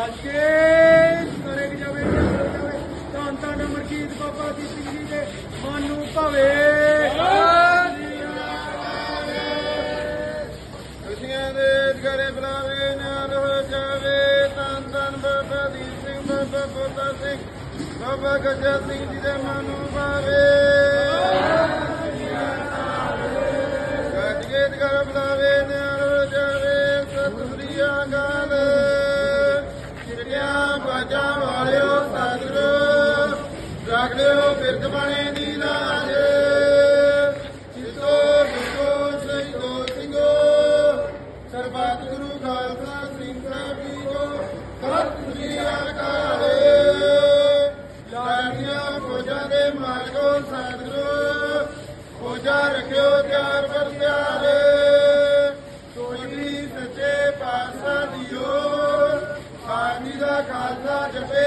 ਰਾਜੇਸ਼ ਕਰੇ ਜਾਵੇ ਤਾਂ ਤਾਂ ਅਮਰਜੀਤ ਬਾਬਾ ਦੀ ਸਿੰਘ ਜੀ ਦੇ ਮਨ ਨੂੰ ਭਾਵੇ। ਦੁਨੀਆ ਦੇ ਘਰੇ ਬਲਾਵੇ ਨਾਲ ਹੋ ਜਾਵੇ। ਤਾਂ ਤਾਂ ਬਾਬਾ ਦੀ ਸਿੰਘ, ਬਾਬਾ ਬਾਬਾ ਸਿੰਘ, ਬਾਬਾ ਗੱਜਾ ਸਿੰਘ ਜੀ ਦੇ ਮਨ ਨੂੰ ਭਾਵੇ। ਗੱਜੇ ਘਰ ਬਲਾਵੇ ਨਾਲ ਹੋ ਜਾਵੇ। ਸਤਿ ਸ੍ਰੀ ਅਕਾਲ ਚਿੜੀਆਂ ਵਾਲਿਓ ਸਾਧਰੋ ਰੱਖ ਲਿਓ ਬਾਣੇ ਦੀ ਲਾਜ। ਜਿਸੋ ਜਿਸੋ ਸਿੰਘੋ ਸਿੰਘੋ ਸਰਬੱਤ ਗੁਰੂ ਖਾਲਸਾ ਸਿੰਘ ਸਾਹਿਬ ਜੀ ਕੋ ਸਤਿ ਸ੍ਰੀ ਅਕਾਲ। ਲਾੜੀਆਂ, ਫੌਜਾਂ ਦੇ ਮਾਲਕੋ ਸਾਧਰੋ ਫੌਜਾਂ ਰੱਖਿਓ Casa de